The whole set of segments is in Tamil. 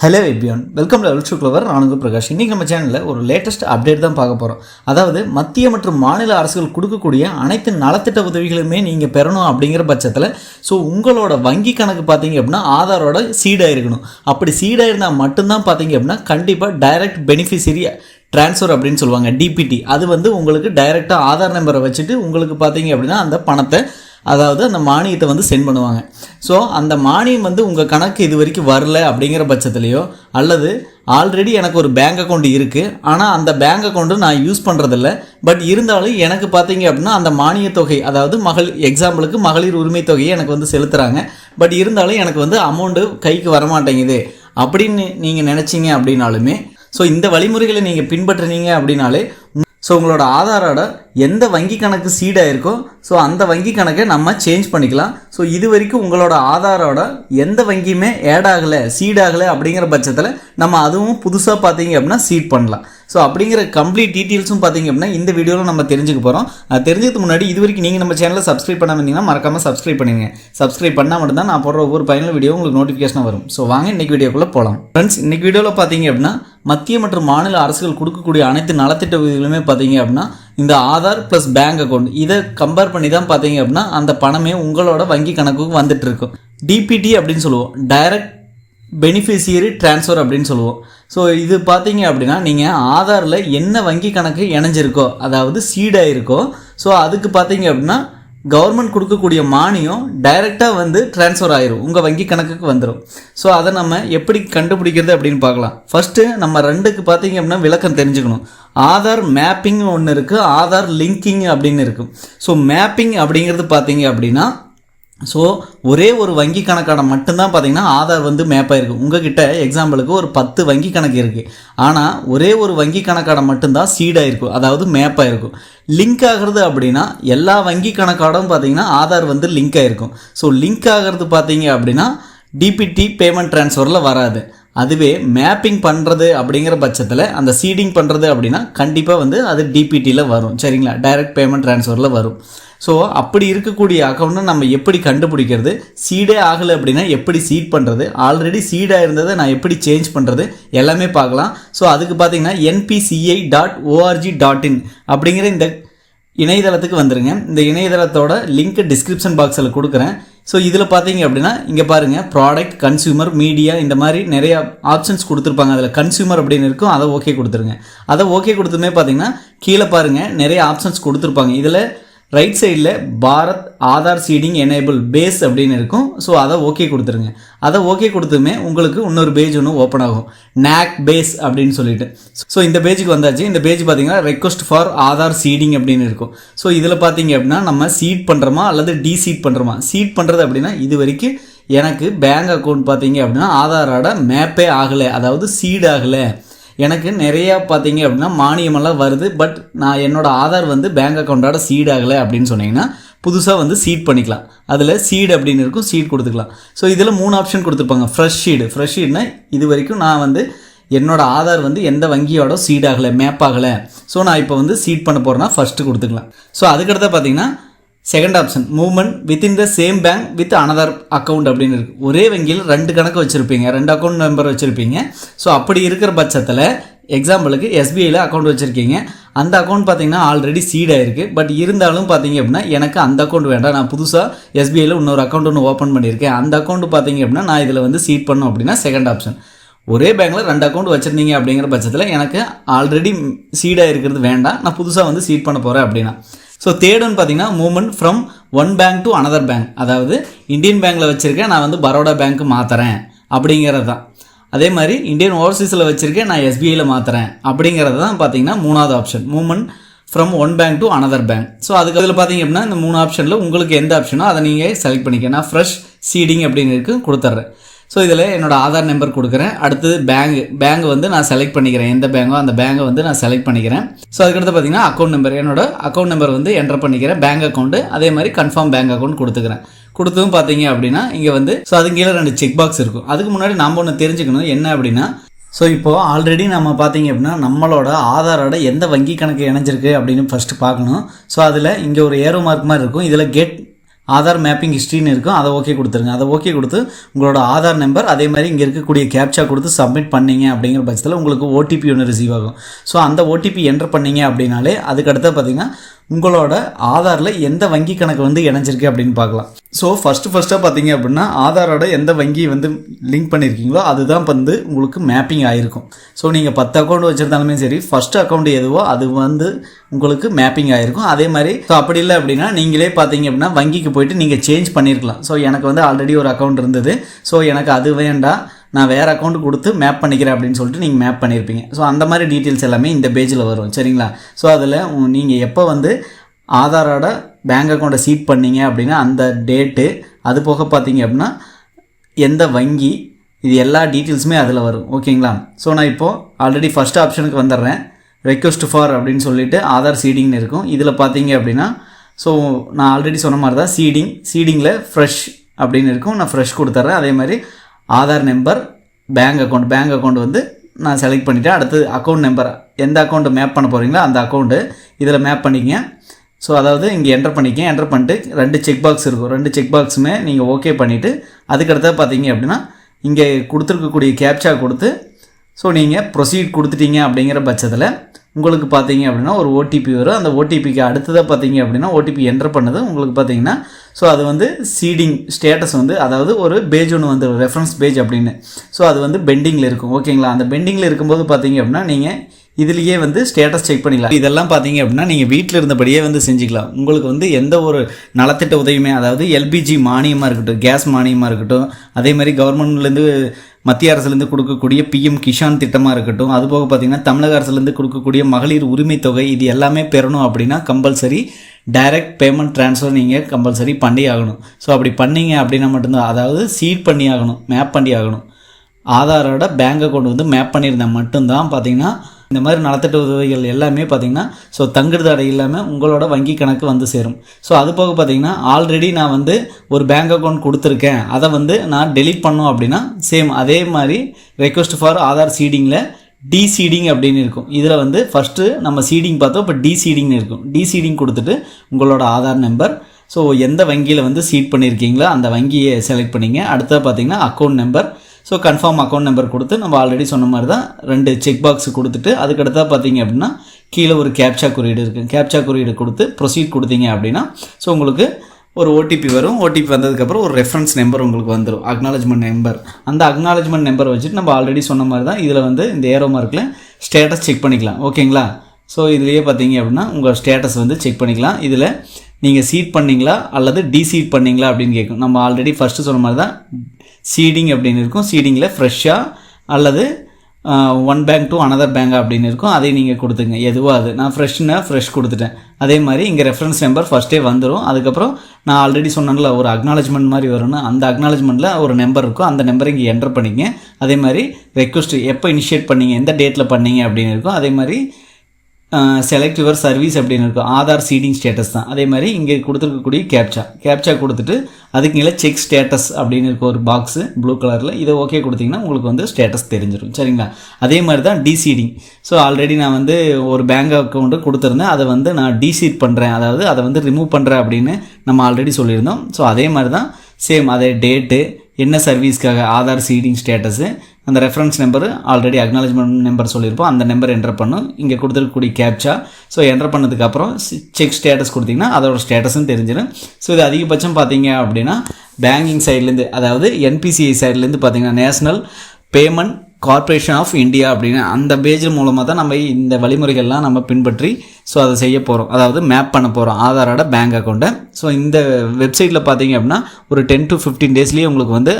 Hello everyone welcome level to clever நானுங்க பிரகாஷ் இன்றைக்கி நம்ம சேனலில் ஒரு லேட்டஸ்ட் அப்டேட் தான் பார்க்க போகிறோம் அதாவது மத்திய மற்றும் மாநில அரசுகள் கொடுக்கக்கூடிய அனைத்து நலத்திட்ட உதவிகளுமே நீங்கள் பெறணும் அப்படிங்கிற பட்சத்தில் ஸோ உங்களோட வங்கி கணக்கு பார்த்தீங்க அப்படின்னா ஆதாரோட சீடாக இருக்கணும் அப்படி சீடாக இருந்தால் மட்டும்தான் பார்த்தீங்க அப்படின்னா கண்டிப்பாக டைரக்ட் பெனிஃபிஷரி ட்ரான்ஸ்ஃபர் அப்படின்னு சொல்லுவாங்க டிபிடி அது வந்து உங்களுக்கு டைரெக்டாக ஆதார் நம்பரை வச்சுட்டு உங்களுக்கு பார்த்தீங்க அப்படின்னா அந்த பணத்தை அதாவது அந்த மானியத்தை வந்து சென்ட் பண்ணுவாங்க. ஸோ அந்த மானியம் வந்து உங்கள் கணக்கு இது வரைக்கும் வரல அப்படிங்கிற பட்சத்துலையோ அல்லது ஆல்ரெடி எனக்கு ஒரு பேங்க் அக்கௌண்ட் இருக்குது ஆனால் அந்த பேங்க் அக்கௌண்ட்டு நான் யூஸ் பண்ணுறதில்ல பட் இருந்தாலும் எனக்கு பார்த்தீங்க அப்படின்னா அந்த மானிய தொகை அதாவது மகள் எக்ஸாம்பிளுக்கு மகளிர் உரிமை தொகையை எனக்கு வந்து செலுத்துகிறாங்க பட் இருந்தாலும் எனக்கு வந்து அமௌண்ட்டு கைக்கு வரமாட்டேங்குது. அப்படின்னு நீங்கள் நினச்சிங்க அப்படின்னாலுமே ஸோ இந்த வழிமுறைகளை நீங்கள் பின்பற்றுனீங்க அப்படின்னாலே ஸோ உங்களோட ஆதாரோட எந்த வங்கி கணக்கு சீடாக இருக்கோ ஸோ அந்த வங்கி கணக்கை நம்ம சேஞ்ச் பண்ணிக்கலாம். ஸோ இது வரைக்கும் உங்களோட ஆதாரோட எந்த வங்கியுமே ஆட் ஆகலை சீட் ஆகலை அப்படிங்கிற பட்சத்தில் நம்ம அதுவும் புதுசாக பார்த்தீங்க அப்படின்னா சீட் பண்ணலாம். ஸோ அப்படிங்கிற கம்ப்ளீட் டீட்டெயில்ஸும் பார்த்தீங்க அப்படின்னா இந்த வீடியோவில் நம்ம தெரிஞ்சுக்க போகிறோம் அது தெரிஞ்சதுக்கு முன்னாடி இது வரைக்கும் நீங்கள் நம்ம சேனலை சப்ஸ்கிரைப் பண்ண வந்தீங்கன்னா மறக்காமல் சப்ஸ்கிரைப் பண்ணுங்க சப்ஸ்கிரைப் பண்ணால் மட்டும்தான் நான் போடுற ஒவ்வொரு பயனுள்ள வீடியோ உங்களுக்கு நோட்டிஃபிகேஷன் வரும். ஸோ வாங்க இன்னைக்கு வீடியோக்குள்ளே போகலாம் ஃப்ரெண்ட்ஸ் இன்னைக்கு வீடியோவில் பார்த்தீங்க அப்படின்னா மத்திய மற்றும் மாநில அரசுகள் கொடுக்கக்கூடிய அனைத்து நலத்திட்ட உதவிகளுமே பார்த்தீங்க அப்படின்னா இந்த ஆதார் ப்ளஸ் பேங்க் அக்கௌண்ட் இதை கம்பேர் பண்ணி தான் பார்த்தீங்க அப்படின்னா அந்த பணமே உங்களோட வங்கி கணக்குக்கு வந்துட்டு இருக்கும் டிபிடி அப்படின்னு சொல்லுவோம். டைரக்ட் பெனிஃபிஷியரி ட்ரான்ஸ்ஃபர் அப்படின்னு சொல்லுவோம். ஸோ இது பார்த்தீங்க அப்படின்னா நீங்கள் ஆதாரில் என்ன வங்கி கணக்கு இணைஞ்சிருக்கோ அதாவது சீடாக இருக்கோ ஸோ அதுக்கு பார்த்தீங்க அப்படின்னா கவர்மெண்ட் கொடுக்கக்கூடிய மானியம் டைரெக்டாக வந்து ட்ரான்ஸ்ஃபர் ஆயிரும். உங்கள் வங்கி கணக்குக்கு வந்துடும் ஸோ அதை நம்ம எப்படி கண்டுபிடிக்கிறது அப்படின்னு பார்க்கலாம். ஃபஸ்ட்டு நம்ம ரெண்டுக்கு பார்த்தீங்க அப்படின்னா விளக்கம் தெரிஞ்சுக்கணும். ஆதார் மேப்பிங் ஒன்று இருக்குது ஆதார் லிங்கிங் அப்படின்னு இருக்கும் ஸோ மேப்பிங் அப்படிங்கிறது பார்த்தீங்க அப்படின்னா ஸோ ஒரே ஒரு வங்கி கணக்கான மட்டும்தான் பார்த்தீங்கன்னா ஆதார் வந்து மேப்பாக உங்கள் உங்ககிட்ட எக்ஸாம்பிளுக்கு ஒரு பத்து வங்கி கணக்கு இருக்குது ஆனால் ஒரே ஒரு வங்கி கணக்கான மட்டும்தான் சீடாயிருக்கும் அதாவது மேப் ஆகிருக்கும் லிங்க் ஆகிறது அப்படின்னா எல்லா வங்கி கணக்காடும் பார்த்தீங்கன்னா ஆதார் வந்து லிங்க் ஆகிருக்கும் ஸோ லிங்க் ஆகிறது பார்த்தீங்க அப்படின்னா டிபிடி பேமெண்ட் ட்ரான்ஸ்ஃபரில் வராது. அதுவே மேப்பிங் பண்ணுறது அப்படிங்கிற பட்சத்தில் அந்த சீடிங் பண்ணுறது அப்படின்னா கண்டிப்பாக வந்து அது டிபிடியில் வரும். சரிங்களா? டைரக்ட் பேமெண்ட் ட்ரான்ஸ்ஃபரில் வரும். ஸோ அப்படி இருக்கக்கூடிய அக்கௌண்ட்டை நம்ம எப்படி கண்டுபிடிக்கிறது? சீடே ஆகலை அப்படின்னா எப்படி சீட் பண்ணுறது ஆல்ரெடி சீடாக இருந்ததை நான் எப்படி சேஞ்ச் பண்ணுறது எல்லாமே பார்க்கலாம். ஸோ அதுக்கு பார்த்தீங்கன்னா NPCI dot org dot in அப்படிங்கிற இந்த இணையதளத்துக்கு வந்துருங்க. இந்த இணையதளத்தோட லிங்க் டிஸ்கிரிப்ஷன் பாக்ஸில் கொடுக்குறேன். ஸோ இதில் பார்த்தீங்க அப்படின்னா இங்கே பாருங்கள் ப்ராடக்ட் கன்சியூமர் மீடியா இந்த மாதிரி நிறைய ஆப்ஷன்ஸ் கொடுத்துருப்பாங்க. அதில் கன்சியூமர் அப்படின்னு இருக்கும் அதை ஓகே கொடுத்துருங்க. அதை ஓகே கொடுத்துமே பார்த்தீங்கன்னா கீழே பாருங்கள் நிறைய ஆப்ஷன்ஸ் கொடுத்துருப்பாங்க. இதில் ரைட் சைடில் Bharat Aadhaar seeding enable base அப்படின்னு இருக்கும். ஸோ அதை ஓகே கொடுத்துருங்க. அதை ஓகே கொடுத்துமே உங்களுக்கு இன்னொரு பேஜ் ஒன்று ஓப்பன் ஆகும். நேக் பேஸ் அப்படின்னு சொல்லிட்டு. ஸோ இந்த பேஜுக்கு வந்தாச்சு. இந்த பேஜ் பார்த்தீங்கன்னா ரெக்வஸ்ட் ஃபார் ஆதார் சீடிங் அப்படின்னு இருக்கும். ஸோ இதில் பார்த்தீங்க அப்படின்னா நம்ம சீட் பண்ணுறோமா அல்லது டீசீட் பண்ணுறோமா சீட் பண்ணுறது அப்படின்னா இது வரைக்கும் எனக்கு பேங்க் அக்கௌண்ட் பார்த்தீங்க அப்படின்னா ஆதாரோட மேப்பே ஆகலை. அதாவது சீட் ஆகலை. எனக்கு நிறையா பார்த்தீங்க அப்படின்னா மானியமெல்லாம் வருது பட் நான் என்னோடய ஆதார் வந்து பேங்க் அக்கௌண்ட்டோட சீட் ஆகலை அப்படின்னு சொன்னீங்கன்னா புதுசாக வந்து சீட் பண்ணிக்கலாம். அதில் சீட் அப்படின்னு இருக்கும் சீட் கொடுத்துக்கலாம். ஸோ இதில் மூணு ஆப்ஷன் கொடுத்துருப்பாங்க. ஃப்ரெஷ் ஷீடு ஃப்ரெஷ் ஷீட்னா இது வரைக்கும் நான் வந்து என்னோட ஆதார் வந்து எந்த வங்கியோட சீட் ஆகலை மேப் ஆகலை. ஸோ நான் இப்போ வந்து சீட் பண்ண போகிறேன்னா ஃபஸ்ட்டு கொடுத்துக்கலாம். ஸோ அதுக்கடுத்த பார்த்தீங்கன்னா second option movement within the same bank with another account அப்படின்னு இருக்குது ஒரே வங்கியில் ரெண்டு கணக்கு வச்சுருப்பீங்க ரெண்டு அக்கௌண்ட் நம்பர் வச்சுருப்பீங்க. ஸோ அப்படி இருக்கிற பட்சத்தில் எக்ஸாம்பிளுக்கு எஸ்பிஐயில் அக்கௌண்ட் வச்சுருக்கீங்க. அந்த அக்கௌண்ட் பார்த்தீங்கன்னா ஆல்ரெடி சீட் ஆயிருக்கு. பட் இருந்தாலும் பார்த்தீங்க அப்படின்னா எனக்கு அந்த அக்கௌண்ட் வேண்டாம். நான் புதுசாக எஸ்பிஐயில் இன்னொரு அக்கௌண்ட் ஒன்று ஓப்பன் பண்ணியிருக்கேன். அந்த அக்கௌண்ட் பார்த்தீங்க அப்படின்னா நான் இதில் வந்து சீட் பண்ணும் அப்படின்னா செகண்ட் ஆப்ஷன் ஒரே பேங்க்கில் ரெண்டு அக்கௌண்ட் வச்சுருந்தீங்க அப்படிங்கிற பட்சத்தில் எனக்கு ஆல்ரெடி சீடாக இருக்கிறது வேண்டாம். நான் புதுசாக வந்து சீட் பண்ண போகிறேன் அப்படின்னா. ஸோ தேர்டுன்னு பார்த்தீங்கன்னா movement from one bank to another bank அதாவது இந்தியன் பேங்க்கில் வச்சுருக்கேன் நான் வந்து பரோடா பேங்க்கு மாற்றுறேன் அப்படிங்கிறது தான். அதே மாதிரி இந்தியன் ஓவர்சீஸில் வச்சுருக்கேன் நான் எஸ்பிஐயில் மாற்றுறேன் அப்படிங்கிறது தான் பார்த்தீங்கன்னா மூணாவது option movement from one bank to another bank so அதுக்கு அதில் பார்த்தீங்க அப்படின்னா இந்த மூணு ஆப்ஷனில் உங்களுக்கு எந்த ஆப்ஷனோ அதை நீங்கள் செலக்ட் பண்ணிக்க நான் ஃப்ரெஷ் சீடிங் அப்படின்னு இருக்கு கொடுத்துட்றேன் ஸோ இதில் என்னோட ஆதார் நம்பர் கொடுக்குறேன். அடுத்தது பேங்க் பேங்க் வந்து நான் செலக்ட் பண்ணிக்கிறேன். எந்த பேங்கோ அந்த பேங்கை வந்து நான் செலக்ட் பண்ணிக்கிறேன். ஸோ அதுக்கடுத்து பார்த்தீங்கன்னா அக்கௌண்ட் நம்பர் என்னோட அக்கௌண்ட் நம்பர் வந்து என்டர் பண்ணிக்கிறேன். பேங்க் அக்கௌண்ட்டு அதே மாதிரி கன்ஃபார்ம் பேங்க் அக்கௌண்ட் கொடுத்துக்கிறேன். கொடுத்ததும் பார்த்தீங்க அப்படின்னா இங்கே வந்து ஸோ அது கீழே ரெண்டு செக் பாக்ஸ் இருக்கும். அதுக்கு முன்னாடி நம்ம ஒன்று தெரிஞ்சுக்கணும். என்ன அப்படின்னா ஸோ இப்போது ஆல்ரெடி நம்ம பார்த்தீங்க அப்படின்னா நம்மளோட ஆதாரோட எந்த வங்கி கணக்கு இணைஞ்சிருக்கு அப்படின்னு ஃபஸ்ட்டு பார்க்கணும். ஸோ அதில் இங்கே ஒரு ஏரோ மார்க் மாதிரி இருக்கும். இதில் கெட் ஆதார் மேப்பிங் ஹிஸ்ட்ரின்னு இருக்கும் அதை ஓகே கொடுத்துருங்க. அதை ஓகே கொடுத்து உங்களோட ஆதார் நம்பர் அதே மாதிரி இங்கே இருக்கக்கூடிய கேப்சா கொடுத்து சப்மிட் பண்ணீங்க அப்படிங்கிற பட்சத்தில் உங்களுக்கு ஓடிபி ஒன்று ரிசீவ் ஆகும். ஸோ அந்த ஓடிபி என்டர் பண்ணீங்க அப்படின்னாலே அதுக்கடுத்து பார்த்தீங்கன்னா உங்களோட ஆதாரில் எந்த வங்கி கணக்கு வந்து இணைஞ்சிருக்கு அப்படின்னு பார்க்கலாம். ஸோ ஃபஸ்ட்டு ஃபஸ்ட்டாக பார்த்தீங்க அப்படின்னா ஆதாரோட எந்த வங்கி வந்து லிங்க் பண்ணியிருக்கீங்களோ அதுதான் வந்து உங்களுக்கு மேப்பிங் ஆகிருக்கும் ஸோ நீங்கள் பத்து அக்கௌண்ட் வச்சுருந்தாலுமே சரி ஃபஸ்ட் அக்கௌண்ட் எதுவோ அது வந்து உங்களுக்கு மேப்பிங் ஆகிருக்கும் அதே மாதிரி ஸோ அப்படி இல்லை அப்படின்னா நீங்களே பார்த்தீங்க அப்படின்னா வங்கிக்கு போயிட்டு நீங்கள் சேஞ்ச் பண்ணியிருக்கலாம் ஸோ எனக்கு வந்து ஆல்ரெடி ஒரு அக்கௌண்ட் இருந்தது. ஸோ எனக்கு அது வேண்டாம். நான் வேறு அக்கௌண்ட் கொடுத்து மேப் பண்ணிக்கிறேன் அப்படின்னு சொல்லிட்டு நீங்கள் மேப் பண்ணியிருப்பீங்க ஸோ அந்த மாதிரி டீட்டெயில்ஸ் எல்லாமே இந்த பேஜில் வரும். சரிங்களா? ஸோ அதில் நீங்கள் எப்போ வந்து ஆதாரோட பேங்க் அக்கௌண்ட்டை சீட் பண்ணீங்க அப்படின்னா அந்த டேட்டு அது போக பார்த்தீங்க அப்படின்னா எந்த வங்கி இது எல்லா டீட்டெயில்ஸுமே அதில் வரும். ஓகேங்களா? ஸோ நான் இப்போது ஆல்ரெடி ஃபஸ்ட் ஆப்ஷனுக்கு வந்துடுறேன். ரெக்வஸ்ட் ஃபார் அப்படின்னு சொல்லிட்டு ஆதார் சீடிங்னு இருக்கும். இதில் பார்த்தீங்க அப்படின்னா ஸோ நான் ஆல்ரெடி சொன்ன மாதிரி தான் சீடிங் சீடிங்கில் ஃப்ரெஷ் அப்படின்னு இருக்கும். நான் ஃப்ரெஷ் கொடுத்துட்றேன். அதே மாதிரி Aadhaar number bank account bank account வந்து நான் செலக்ட் பண்ணிவிட்டேன் அடுத்து அக்கௌண்ட் நம்பர் எந்த அக்கௌண்ட்டு மேப் பண்ண போகிறீங்களோ அந்த அக்கௌண்ட்டு இதில் மேப் பண்ணிக்கங்க. ஸோ அதாவது இங்கே என்டர் பண்ணிக்க என்டர் பண்ணிட்டு ரெண்டு செக் பாக்ஸ் இருக்கும். ரெண்டு செக் பாக்ஸுமே நீங்கள் ஓகே பண்ணிவிட்டு அதுக்கடுத்த பார்த்தீங்க அப்படின்னா இங்கே கொடுத்துருக்கக்கூடிய கேப்சா கொடுத்து ஸோ நீங்கள் ப்ரொசீட் கொடுத்துட்டீங்க அப்படிங்கிற பட்சத்தில் உங்களுக்கு பார்த்தீங்க அப்படின்னா ஒரு ஓடிபி வரும். அந்த ஓடிபிக்கு அடுத்ததாக பார்த்தீங்க அப்படின்னா ஓடிபி என்டர் பண்ணது. உங்களுக்கு பார்த்தீங்கன்னா ஸோ அது வந்து சீடிங் ஸ்டேட்டஸ் வந்து அதாவது ஒரு பேஜ் ஒன்று வந்து ரெஃபரன்ஸ் பேஜ் அப்படின்னு. ஸோ அது வந்து பெண்டிங்கில் இருக்கும். ஓகேங்களா அந்த பெண்டிங்கில் இருக்கும்போது பார்த்தீங்க அப்படின்னா நீங்கள் இதுலேயே வந்து ஸ்டேட்டஸ் செக் பண்ணிக்கலாம் இதெல்லாம் பார்த்தீங்க அப்படின்னா நீங்கள் வீட்டில் இருந்தபடியே வந்து செஞ்சுக்கலாம். உங்களுக்கு வந்து எந்த ஒரு நலத்திட்ட உதவியுமே அதாவது எல்பிஜி மானியமாக இருக்கட்டும் கேஸ் மானியமாக இருக்கட்டும் அதே மாதிரி கவர்மெண்ட்லேருந்து மத்திய அரசுலேருந்து கொடுக்கக்கூடிய பிஎம் கிஷான் திட்டமாக இருக்கட்டும் அதுபோக பார்த்தீங்கன்னா தமிழக அரசுலேருந்து கொடுக்கக்கூடிய மகளிர் உரிமை தொகை இது எல்லாமே பெறணும் அப்படின்னா கம்பல்சரி டைரக்ட் பேமெண்ட் ட்ரான்ஸ்ஃபர் நீங்கள் கம்பல்சரி பண்ணி ஆகணும். ஸோ அப்படி பண்ணீங்க அப்படின்னா மட்டும்தான் அதாவது சீட் பண்ணி ஆகணும் மேப் பண்ணி ஆகணும். ஆதாரோட பேங்க் அக்கௌண்ட் வந்து மேப் பண்ணியிருந்தால் மட்டும்தான் பார்த்தீங்கன்னா இந்த மாதிரி நலத்திட்ட உதவிகள் எல்லாமே பார்த்தீங்கன்னா ஸோ தங்குறது அடை இல்லாமல் உங்களோட வங்கி கணக்கு வந்து சேரும். ஸோ அது போக பார்த்தீங்கன்னா ஆல்ரெடி நான் வந்து ஒரு பேங்க் அக்கௌண்ட் கொடுத்துருக்கேன். அதை வந்து நான் டெலீட் பண்ணோம் அப்படின்னா சேம் அதே மாதிரி ரெக்வஸ்ட் ஃபார் ஆதார் சீடிங்கில் டி சீடிங் அப்படின்னு இருக்கும். இதில் வந்து ஃபஸ்ட்டு நம்ம சீடிங் பார்த்தோம் இப்போ டி சீடிங்னு இருக்கும். டி சீடிங் கொடுத்துட்டு உங்களோட ஆதார் நம்பர் ஸோ எந்த வங்கியில் வந்து சீட் பண்ணியிருக்கீங்களோ அந்த வங்கியை செலக்ட் பண்ணிங்க. அடுத்தது பார்த்தீங்கன்னா account number so confirm account number கொடுத்து நம்ம ஆல்ரெடி சொன்ன மாதிரி தான் ரெண்டு செக் பாக்ஸ் கொடுத்துட்டு அதுக்கடுத்தா பார்த்தீங்க அப்படின்னா கீழே ஒரு கேப்சா குறியீடு இருக்குது கேப்சா குறியீடு கொடுத்து ப்ரொசீட் கொடுத்தீங்க அப்படின்னா ஸோ உங்களுக்கு ஒரு ஓடிபி வரும். ஓடிபி வந்ததுக்கப்புறம் ஒரு ரெஃபரன்ஸ் நம்பர் உங்களுக்கு வந்துடும் அக்னாலஜ்மெண்ட் நம்பர் அந்த அக்னாலஜ்மெண்ட் நம்பர் வச்சுட்டு நம்ம ஆல்ரெடி சொன்ன மாதிரி தான் இதில் வந்து இந்த ஏரோ மார்க்கில் ஸ்டேட்டஸ் செக் பண்ணிக்கலாம். ஓகேங்களா ஸோ இதுலேயே பார்த்தீங்க அப்படின்னா உங்கள் ஸ்டேட்டஸ் வந்து செக் பண்ணிக்கலாம். இதில் நீங்கள் சீட் பண்ணீங்களா அல்லது டிசீட் பண்ணீங்களா அப்படின்னு கேட்கும். நம்ம ஆல்ரெடி ஃபஸ்ட்டு சொன்ன மாதிரி தான் சீடிங் அப்படின்னு இருக்கும். சீடிங்கில் ஃப்ரெஷ்ஷாக அல்லது one bank to another bank அப்படின்னு இருக்கும். அதை நீங்கள் கொடுத்துங்க. எதுவாக அது? நான் ஃப்ரெஷ்னா ஃப்ரெஷ் கொடுத்துட்டேன். அதே மாதிரி இங்கே ரெஃபரன்ஸ் நம்பர் ஃபஸ்ட்டே வந்துடும் அதுக்கப்புறம் நான் ஆல்ரெடி சொன்னேன்ல ஒரு அக்னாலஜ்மெண்ட் மாதிரி வரும்னு. அந்த அக்னாலஜ்மெண்ட்டில் ஒரு நம்பர் இருக்கும். அந்த நம்பரை இங்கே என்டர் பண்ணிங்க அதே மாதிரி ரெக்வஸ்ட் எப்போ இனிஷியேட் பண்ணீங்க? எந்த டேட்டில் பண்ணீங்க? அப்படின்னு இருக்கும். அதே மாதிரி செலக்ட் யுவர் சர்வீஸ் அப்படின்னு இருக்கும். ஆதார் சீடிங் ஸ்டேட்டஸ் தான். அதே மாதிரி இங்கே கொடுத்துருக்கக்கூடிய கேப்சா கேப்சா கொடுத்துட்டு அதுக்கு கீழே செக் ஸ்டேட்டஸ் அப்படின்னு இருக்க ஒரு பாக்ஸு ப்ளூ கலரில் இதை ஓகே கொடுத்தீங்கன்னா உங்களுக்கு வந்து ஸ்டேட்டஸ் தெரிஞ்சிடும் சரிங்களா? அதே மாதிரி தான் டிசீடிங் ஸோ ஆல்ரெடி நான் வந்து ஒரு பேங்க் அக்கௌண்ட்டு கொடுத்துருந்தேன். அதை வந்து நான் டிசீட் பண்ணுறேன் அதாவது அதை வந்து ரிமூவ் பண்ணுறேன் அப்படின்னு நம்ம ஆல்ரெடி சொல்லியிருந்தோம். ஸோ அதே மாதிரி தான் சேம் அதே டேட்டு என்ன சர்வீஸ்க்காக ஆதார் சீடிங் ஸ்டேட்டஸு அந்த reference number already acknowledgement number சொல்லியிருப்போம். அந்த நம்பர் என்டர் பண்ணும். இங்கே கொடுத்துருக்கக்கூடிய கேப்சா ஸோ என்டர் பண்ணதுக்கப்புறம் செக் ஸ்டேட்டஸ் கொடுத்தீங்கன்னா அதோட ஸ்டேட்டஸும் தெரிஞ்சிடும் ஸோ இது அதிகபட்சம் பார்த்தீங்க அப்படின்னா பேங்கிங் சைட்லேருந்து அதாவது என்பிசிஐ சைட்லேருந்து பார்த்தீங்கன்னா national payment corporation of India அப்படின்னு அந்த பேஜ் மூலமாக தான் நம்ம இந்த வழிமுறைகள்லாம் நம்ம பின்பற்றி ஸோ அதை செய்ய போகிறோம் அதாவது மேப் பண்ண போகிறோம் ஆதாரோட பேங்க் அக்கௌண்ட்டை ஸோ இந்த வெப்சைட்டில் பார்த்தீங்க அப்படின்னா ஒரு டென் டு ஃபிஃப்டீன் டேஸ்லேயே உங்களுக்கு வந்து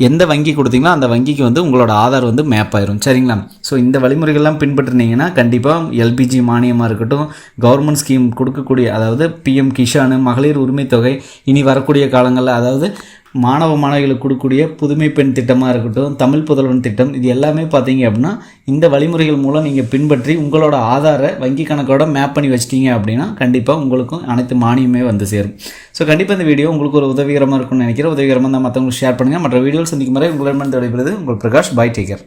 எந்த வங்கி கொடுத்தீங்களோ அந்த வங்கிக்கு வந்து உங்களோட ஆதார் வந்து மேப் ஆயிரும். சரிங்களா? ஸோ இந்த வழிமுறைகள்லாம் பின்பற்றினீங்கன்னா கண்டிப்பாக எல்பிஜி மானியமாக இருக்கட்டும் கவர்மெண்ட் ஸ்கீம் கொடுக்கக்கூடிய அதாவது பிஎம் கிஷானு மகளிர் உரிமை தொகை இனி வரக்கூடிய காலங்களில் அதாவது மாணவ மாணவிகளுக்கு கொடுக்கக்கூடிய புதுமை பெண் திட்டமாக இருக்கட்டும் தமிழ் புதல்வன் திட்டம் இது எல்லாமே பார்த்தீங்க அப்படின்னா இந்த வழிமுறைகள் மூலம் நீங்கள் பின்பற்றி உங்களோட ஆதாரை வங்கி கணக்கோட மேப் பண்ணி வச்சிட்டீங்க அப்படின்னா கண்டிப்பாக உங்களுக்கும் அனைத்து மானியமே வந்து சேரும். ஸோ கண்டிப்பாக இந்த வீடியோ உங்களுக்கு ஒரு உதவிகரமாக இருக்கும்னு நினைக்கிறேன். உதவிகரமாக தான் மற்றவங்களுக்கு ஷேர் பண்ணுங்கள் மற்ற வீடியோவில் சந்திக்கும் முறை உங்களிடமிருந்து விடைபெறுவது உங்கள் பிரகாஷ். பாய் டேக்கர்